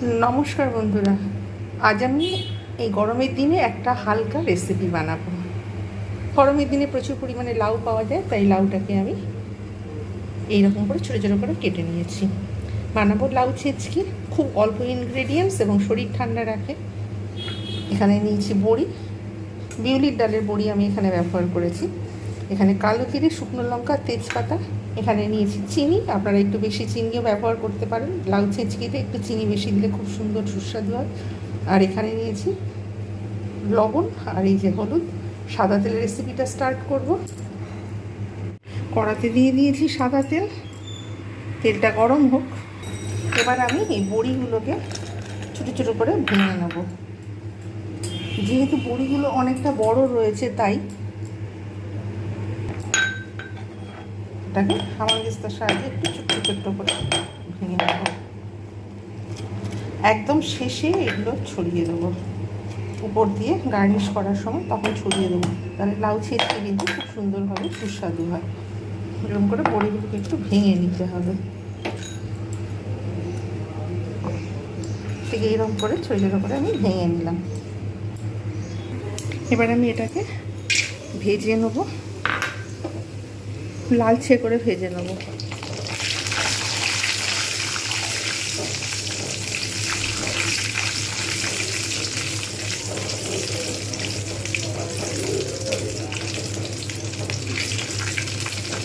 নমস্কার বন্ধুরা। আজ আমি এই গরমের দিনে একটা হালকা রেসিপি বানাবো। গরমের দিনে প্রচুর পরিমাণে লাউ পাওয়া যায়, তাই লাউটাকে আমি এইরকম করে ছোটো ছোটো করে কেটে নিয়েছি। বানাবো লাউ ছেঁচকি, খুব অল্প ইনগ্রেডিয়েন্টস এবং শরীর ঠান্ডা রাখে। এখানে নিয়েছি বড়ি, বিউলির ডালের বড়ি আমি এখানে ব্যবহার করেছি। এখানে কালো জিরে শুকনো লঙ্কা, তেজপাতা। এখানে নিয়েছি চিনি। আপনারা একটু বেশি চিনিও ব্যবহার করতে পারেন। লাউ ছেঁচকিতে একটু চিনি বেশি দিলে খুব সুন্দর, সুস্বাদু হয়। আর এখানে নিয়েছি লবণ আর এই যে হলুদ। সাদা তেলের রেসিপিটা স্টার্ট করব। কড়াতে দিয়ে দিয়েছি সাদা তেল। তেলটা গরম হোক। এবার আমি এই বড়িগুলোকে ছোটো ছোটো করে ভেঙে নেব। যেহেতু বড়িগুলো অনেকটা বড় রয়েছে, তাই এটাকে হামানদিস্তার সাহায্যে একটু ছোট্ট ছোট্ট করে ভেঙে নেব। একদম শেষে এগুলো ছড়িয়ে দেবো। উপর দিয়ে গার্নিশ করার সময় তখন ছড়িয়ে দেবো। তাহলে লাউ ছেঁচকে কিন্তু খুব সুন্দরভাবে সুস্বাদু হয়। এরকম করে বড়িগুলোকে একটু ভেঙে নিতে হবে। ঠিক এরকম করে ছোটো ছোটো করে আমি ভেঙে নিলাম। এবার আমি এটাকে ভেজে নেব। লালচে করে ভেজে নেব।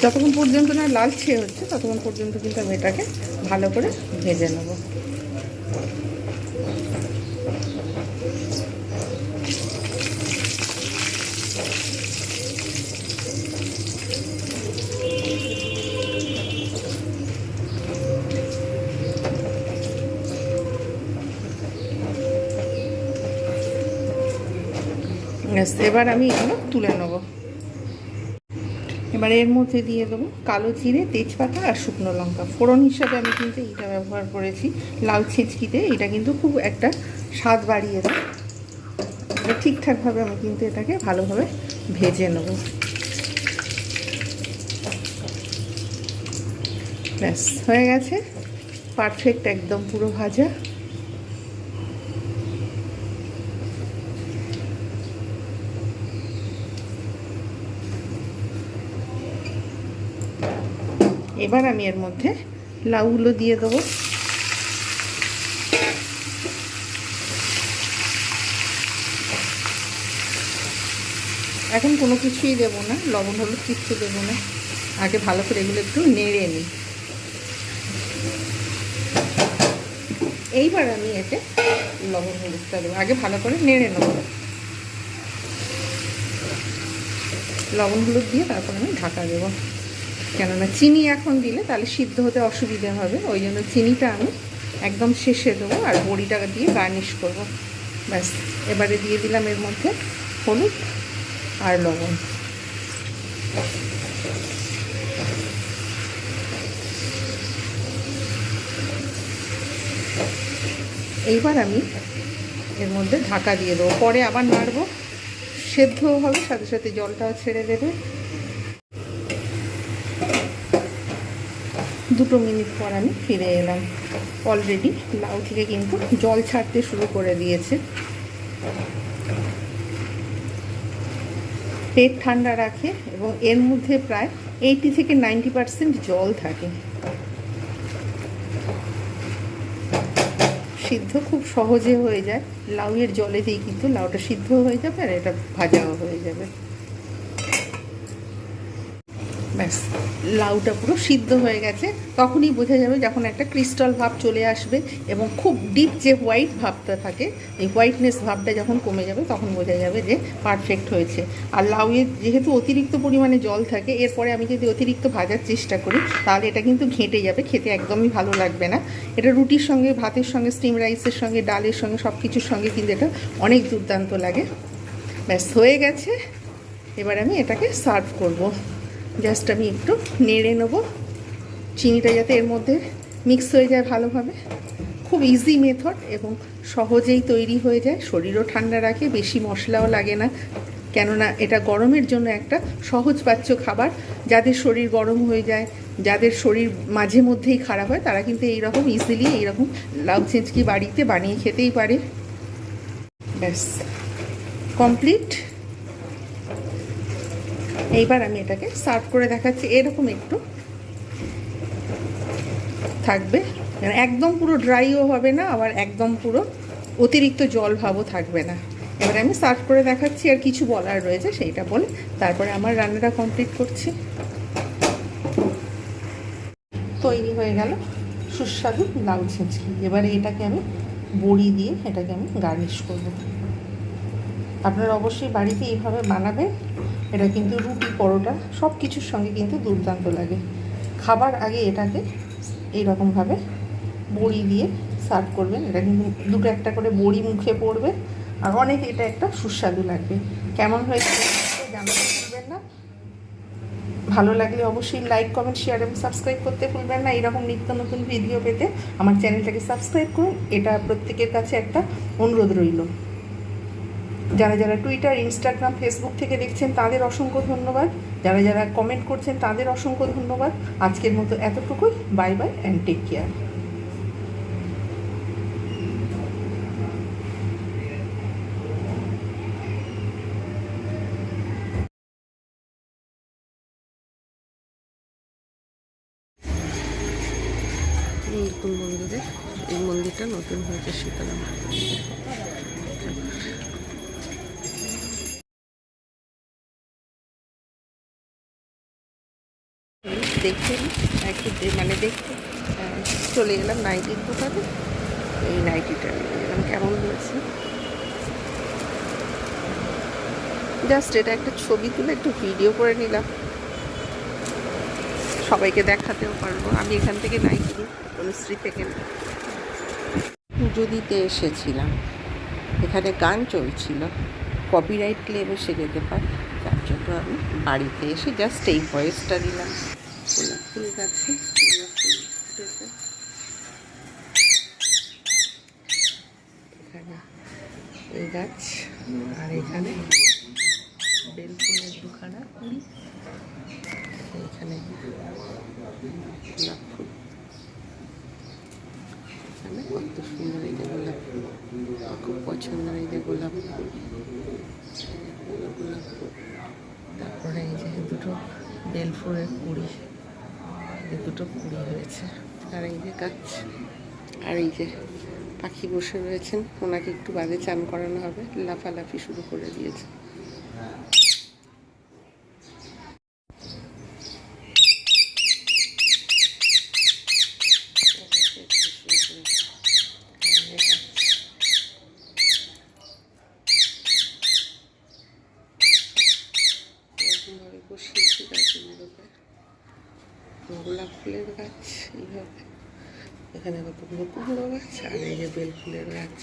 যতক্ষণ পর্যন্ত না লালচে হচ্ছে, ততক্ষণ পর্যন্ত কিন্তু আমি এটাকে ভালো করে ভেজে নেব। ব্যাস এবার আমি এগুলো তুলে নেব। এবার এর মধ্যে দিয়ে দেবো কালো জিরে, তেজপাতা আর শুকনো লঙ্কা। ফোড়ন হিসাবে আমি কিন্তু এইটা ব্যবহার করেছি। লাউ ছেঁচকিতে এটা কিন্তু খুব একটা স্বাদ বাড়িয়ে দেয়। ঠিকঠাকভাবে আমি কিন্তু এটাকে ভালোভাবে ভেজে নেব। ব্যাস, হয়ে গেছে। পারফেক্ট একদম পুরো ভাজা। এবার আমি এর মধ্যে লাউগুলো দিয়ে দেবো। এখন কোনো কিছুই দেবো না, লবণ, হলুদ কিচ্ছু দেবো না। আগে ভালো করে এগুলো একটু নেড়ে নিই। এইবার আমি এতে লবণ, হলুদটা দেবো। আগে ভালো করে নেড়ে নেব। লবণ, হলুদ দিয়ে তারপর আমি ঢাকা দেবো। কেননা চিনি এখন দিলে তাহলে সিদ্ধ হতে অসুবিধে হবে, ওই জন্য চিনিটা আমি একদম শেষে দেবো আর বড়িটা দিয়ে গার্নিশ করব। ব্যাস, এবারে দিয়ে দিলাম এর মধ্যে হলুদ আর লবণ। এইবার আমি এর মধ্যে ঢাকা দিয়ে দেবো। পরে আবার নাড়বো সেদ্ধ হবে, সাথে সাথে জলটাও ছেড়ে দেবে। দুটো মিনিট পর আমি ফিরে এলাম। অলরেডি লাউ থেকে কিন্তু জল ছাড়তে শুরু করে দিয়েছে। পেট ঠান্ডা রাখে এবং এর মধ্যে প্রায় এইটি থেকে নাইনটি পারসেন্ট জল থাকে। সিদ্ধ খুব সহজে হয়ে যায়। লাউয়ের জলে জলেতেই কিন্তু লাউটা সিদ্ধ হয়ে যাবে আর এটা ভাজাও হয়ে যাবে। ব্যাস। লাউটা পুরো সিদ্ধ হয়ে গেছে। তখনই বোঝা যাবে যখন একটা ক্রিস্টাল ভাব চলে আসবে এবং খুব ডিপ যে হোয়াইট ভাবটা থাকে, এই হোয়াইটনেস ভাবটা যখন কমে যাবে, তখন বোঝা যাবে যে পারফেক্ট হয়েছে। আর লাউয়ের যেহেতু অতিরিক্ত পরিমাণে জল থাকে, এরপরে আমি যদি অতিরিক্ত ভাজার চেষ্টা করি, তাহলে এটা কিন্তু ঘেঁটে যাবে, খেতে একদমই ভালো লাগবে না। এটা রুটির সঙ্গে, ভাতের সঙ্গে স্টিম রাইসের সঙ্গে, ডালের সঙ্গে সব কিছুর সঙ্গে কিন্তু এটা অনেক দুর্দান্ত লাগে। ব্যাস, হয়ে গেছে। এবার আমি এটাকে সার্ভ করব। জাস্ট আমি একটু নেড়ে নেব। চিনিটা যাতে এর মধ্যে মিক্স হয়ে যায় ভালোভাবে। খুব ইজি মেথড এবং সহজেই তৈরি হয়ে যায়। শরীরও ঠান্ডা রাখে, বেশি মশলাও লাগে না। কেননা এটা গরমের জন্য একটা সহজপাচ্য খাবার। যাদের শরীর গরম হয়ে যায়, যাদের শরীর মাঝে মধ্যেই খারাপ হয়, তারা কিন্তু এইরকম ইজিলি এইরকম লাউ ছেঁচকি বাড়িতে বানিয়ে খেতেই পারে। ব্যাস। কমপ্লিট এইবার আমি এটাকে সার্ভ করে দেখাচ্ছি। এরকম একটু থাকবে। মানে একদম পুরো ড্রাইও হবে না, আবার একদম পুরো অতিরিক্ত জল ভাবও থাকবে না। এবার আমি সার্ভ করে দেখাচ্ছি আর কিছু বলার রয়েছে সেইটা বলে তারপরে আমার রান্নাটা কমপ্লিট করছি। তৈরি হয়ে গেল। সুস্বাদু লাউ ছেঁচকি। এবারে এটাকে আমি বড়ি দিয়ে এটাকে আমি গার্নিশ করব। আপনারা অবশ্যই বাড়িতে এইভাবে বানাবেন। এটা কিন্তু রুটি পরোটা সব কিছুর সঙ্গে কিন্তু দুর্দান্ত লাগে। খাবার আগে এটাকে এইরকমভাবে বড়ি দিয়ে সার্ভ করবেন। এটা কিন্তু দুটো একটা করে বড়ি মুখে পড়বে। আর অনেক এটা একটা সুস্বাদু লাগবে। কেমন হয়েছে ভুলবেন না। ভালো লাগলে অবশ্যই লাইক কমেন্ট শেয়ার এবং সাবস্ক্রাইব করতে ভুলবেন না। এরকম নিত্য নতুন ভিডিও পেতে আমার চ্যানেলটাকে সাবস্ক্রাইব করুন। এটা প্রত্যেকের কাছে একটা অনুরোধ রইল। যারা যারা টুইটার ইনস্টাগ্রাম ফেসবুক থেকে দেখছেন, তাদের অসংখ্য ধন্যবাদ। যারা যারা কমেন্ট করছেন, তাদের অসংখ্য ধন্যবাদ। আজকের মতো এতটুকুই। Bye bye and take care মন্দিরে? এই মন্দিরটা নতুন হয়েছে শীতলা মাতা দেখতে একটু মানে দেখতে। চলে গেলাম নাইটির দোকানে এই নাইটিটা নিয়ে কেমন হয়েছে? জাস্ট এটা একটা ছবি তুলে একটু ভিডিও করে নিলাম। সবাইকে দেখাতেও পারব। আমি এখান থেকে নাইটি নিই অনুশ্রী থেকে। পুজো দিতে এসেছিলাম। এখানে গান চলছিল। কপিরাইট ক্লেম এসে যেতে পারে। তার জন্য আমি বাড়িতে এসে জাস্ট এই ভয়েসটা দিলাম। ফুটেছে। এখানে এই গাছ, আর এখানে বেলফুলের দুখানা কুড়ি। এখানে গোলাপ ফুল। এখানে কত সুন্দর এই যে গোলাপ ফুল। খুব পছন্দের এই যে গোলাপ ফুল। গোলাপ ফুল। তারপরে এই যে দুটো বেল ফুলের কুড়ি। দুটো কুড়ি হয়েছে। আর এই যে গাছ আর এই যে পাখি বসে রয়েছেন, ওনাকে একটু বাদে চান করানো হবে। লাফালাফি শুরু করে দিয়েছে। বসিয়েছি গাছগুলোকে গোলাপ ফুলের গাছ এইভাবে। এখানে কতগুলো কুমড়ো গাছ আর এই যে বেল ফুলের গাছ।